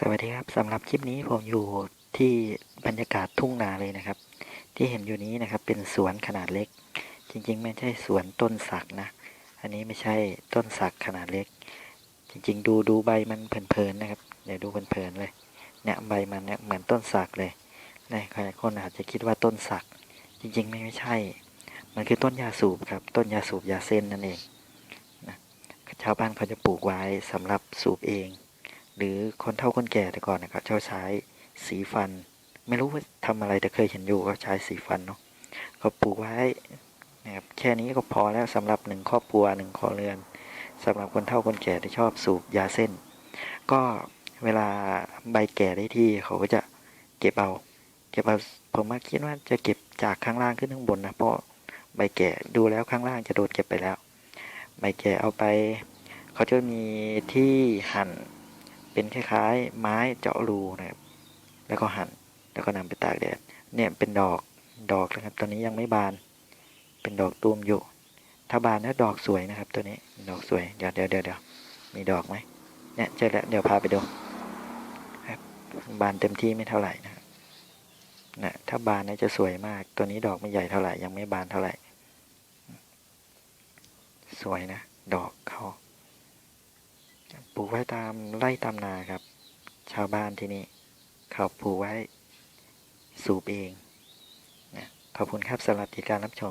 สวัสดีครับสำหรับคลิปนี้ผมอยู่ที่บรรยากาศทุ่งนาเลยนะครับ ที่เห็นอยู่นี้นะครับเป็นสวนขนาดเล็ก จริง ๆ ไม่ใช่สวนต้นสักนะ อันนี้ไม่ใช่ต้นสักขนาดเล็ก จริง ๆ ดูดูใบมันเพลินๆนะครับเดี๋ยวดูเพลินๆเลยเนี่ยใบมันเนี่ยเหมือนต้นสักเลยนะหลายคนอาจจะคิดว่าต้นสัก จริง ๆ ไม่ไม่ใช่ มันคือต้นยาสูบครับ ต้นยาสูบยาเส้นนั่นเองนะชาวบ้านเขาจะปลูกไว้สำหรับสูบเอง หรือคนเฒ่าคนแก่แต่ก่อนนะครับเขาใช้สีฟัน ไม่รู้ว่าทำอะไรแต่เคยเห็นอยู่ก็ใช้สีฟันเนาะก็ปลูกไว้นะครับแค่นี้ก็พอแล้วสำหรับหนึ่งครอบครัวหนึ่งครัวเรือนสำหรับคนเฒ่าคนแก่ที่ชอบสูบยาเส้น ก็เวลาใบแก่ได้ที่เขาก็จะเก็บเอาเก็บเอาผมมาคิดว่าจะเก็บจากข้างล่างขึ้นข้างบนนะเพราะใบแก่ดูแล้วข้างล่างจะโดนเก็บไปแล้ว ใบแก่เอาไป เขาจะมีที่หั่น เป็นคล้ายๆ ไม้เจาะรูนะครับ แล้วก็หั่นแล้วก็นำไปตากแดด เนี่ยเป็นดอกดอกนะครับ ตอนนี้ยังไม่บาน เป็นดอกตูมอยู่ ถ้าบานแล้วดอกสวยนะครับ ตัวนี้ดอกสวยเดี๋ยวเดี๋ยวเดี๋ยวเดี๋ยวมีดอกไหมเนี่ยเจอแล้วเดี๋ยวพาไปดูครับบานเต็มที่ไม่เท่าไหร่นะครับนะถ้าบานเนี่ยจะสวยมาก ตัวนี้ดอกไม่ใหญ่เท่าไหร่ยังไม่บานเท่าไหร่ สวยนะ ดอกเขา ปลูกไว้ตามไร่ตามนาครับ ชาวบ้านที่นี่เขาปลูกไว้สูบเองนะขอบคุณครับสำหรับติดการรับชม